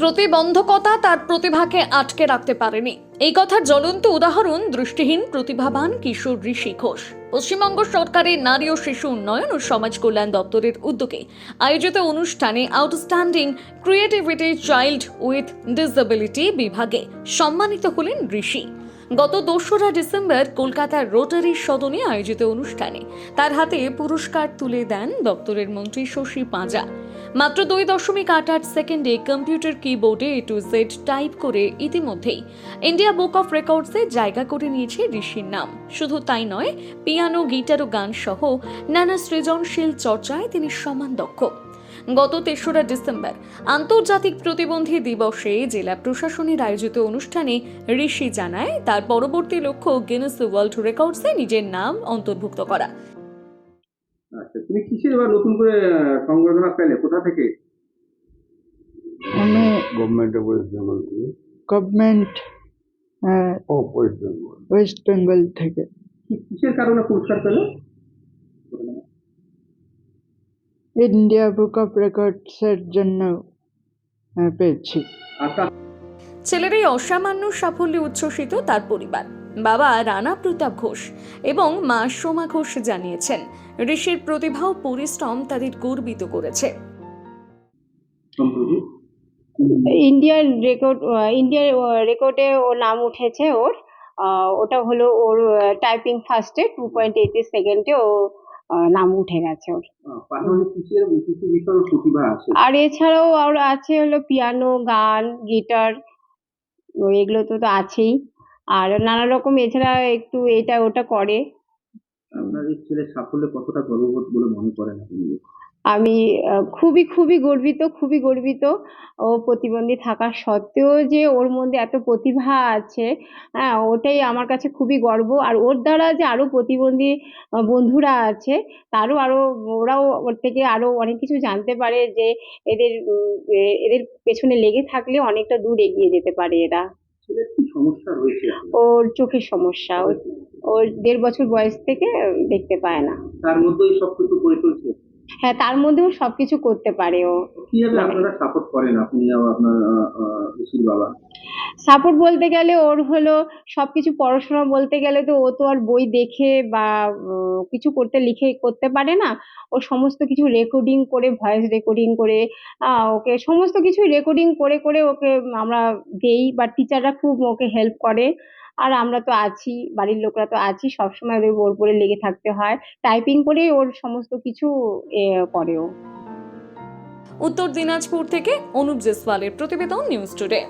প্রতিবন্ধকতা তার প্রতিভাকে আটকে রাখতে পারেনি। এই কথার জ্বলন্ত উদাহরণ দৃষ্টিহীন, প্রতিভাবান কিশোর ঋষি ঘোষ। পশ্চিমবঙ্গ সরকারের নারী ও শিশু উন্নয়ন ও সমাজ কল্যাণ দপ্তরের উদ্যোগে আয়োজিত অনুষ্ঠানে outstanding creativity child with disability বিভাগে সম্মানিত হলেন ঋষি। গত দোসরা ডিসেম্বর কলকাতার রোটারি সদনে আয়োজিত অনুষ্ঠানে তার হাতে পুরস্কার তুলে দেন দপ্তরের মন্ত্রী শশী পাঁজা। মাত্র দুই দশমিক আট আট সেকেন্ডে কম্পিউটার কিবোর্ডে এ টু জেড টাইপ করে ইতিমধ্যেই ইন্ডিয়া বুক অফ রেকর্ডসে জায়গা করে নিয়েছে ঋষির নাম। শুধু তাই নয়, পিয়ানো, গিটার ও গান সহ নানা সৃজনশীল চর্চায় তিনি সমান দক্ষ। গত তেসরা ডিসেম্বর আন্তর্জাতিক প্রতিবন্ধী দিবসে জেলা প্রশাসনের আয়োজিত অনুষ্ঠানে ঋষি জানায়, তার পরবর্তী লক্ষ্য গিনেস ওয়ার্ল্ড রেকর্ডসে নিজের নাম অন্তর্ভুক্ত করা। আচ্ছা তুমি কিসের এবার নতুন করে সংবর্ধনা পেলে? কোথা থেকে? আমি গভর্নমেন্ট ওয়েস্ট বেঙ্গল গভর্নমেন্ট ও ওয়েস্ট বেঙ্গল ওয়েস্ট বেঙ্গল থেকে। কিসের কারণে পুরস্কার পেলে? ইন্ডিয়া বুক অফ রেকর্ডসের জন্য পেয়েছি। ছেলের এই অসামান্য সাফল্যে উচ্ছ্বসিত তার পরিবার। বাবা রানা প্রতাপ ঘোষ এবং মা সোমা ঘোষ জানিয়েছেন ঋষির প্রতিভা ও পরিশ্রম তাদের গর্বিত করেছে। ইন্ডিয়ার রেকর্ড ইন্ডিয়ার রেকর্ডে ওর নাম উঠেছে ওর। ওটা হলো ওর টাইপিং ফার্স্টে টু পয়েন্ট এইট সেকেন্ডে ও নাম উঠে গেছে ওর। আর এছাড়াও ওর আছে হলো পিয়ানো গান গিটার এগুলো তো তো আছেই। আর নানা রকম এছাড়া একটু এটা ওটা করে। আপনার এই ছেলের সাফল্যে কতটা গর্ববোধ বলে মনে করেন আপনি? আমি খুবই খুবই গর্বিত খুবই গর্বিত। ও প্রতিবন্ধী থাকা সত্ত্বেও যে ওর মধ্যে এত প্রতিভা আছে হ্যাঁ ওটাই আমার কাছে খুবই গর্ব। আর ওর দ্বারা যে আরও প্রতিবন্ধী বন্ধুরা আছে তারও আরও ওরাও ওর থেকে আরও অনেক কিছু জানতে পারে যে এদের এদের পেছনে লেগে থাকলে অনেকটা দূর এগিয়ে যেতে পারে এরা। ওর চোখের সমস্যা। ওর ওর দেড় বছর বয়স থেকে দেখতে পায় না। তার মধ্যেই সবকিছু করে চলছে? হ্যাঁ তার মধ্যেও সবকিছু করতে পারে ও। কীভাবে আপনারা সাপোর্ট করেন? আপনি আপনার আহ, আহ, ঋষির বাবা। সাপোর্ট বলতে গেলে ওর হলো সবকিছু পড়াশোনা বলতে গেলে তো ও তো আর বই দেখে বা কিছু করতে লিখে করতে পারে না। ও সমস্ত কিছু রেকর্ডিং করে ভয়েস রেকর্ডিং করে ওকে সমস্ত কিছু রেকর্ডিং করে করে ওকে আমরা দেই বা টিচাররা খুব ওকে হেল্প করে। আর আমরা তো আছি, বাড়ির লোকরা তো আছি, সবসময় ওদের ওর উপরে লেগে থাকতে হয়। টাইপিং করেই ওর সমস্ত কিছু করে ও। উত্তর দিনাজপুর থেকে অনুপ জেসওয়ালের প্রতিবেদন নিউজ টুডে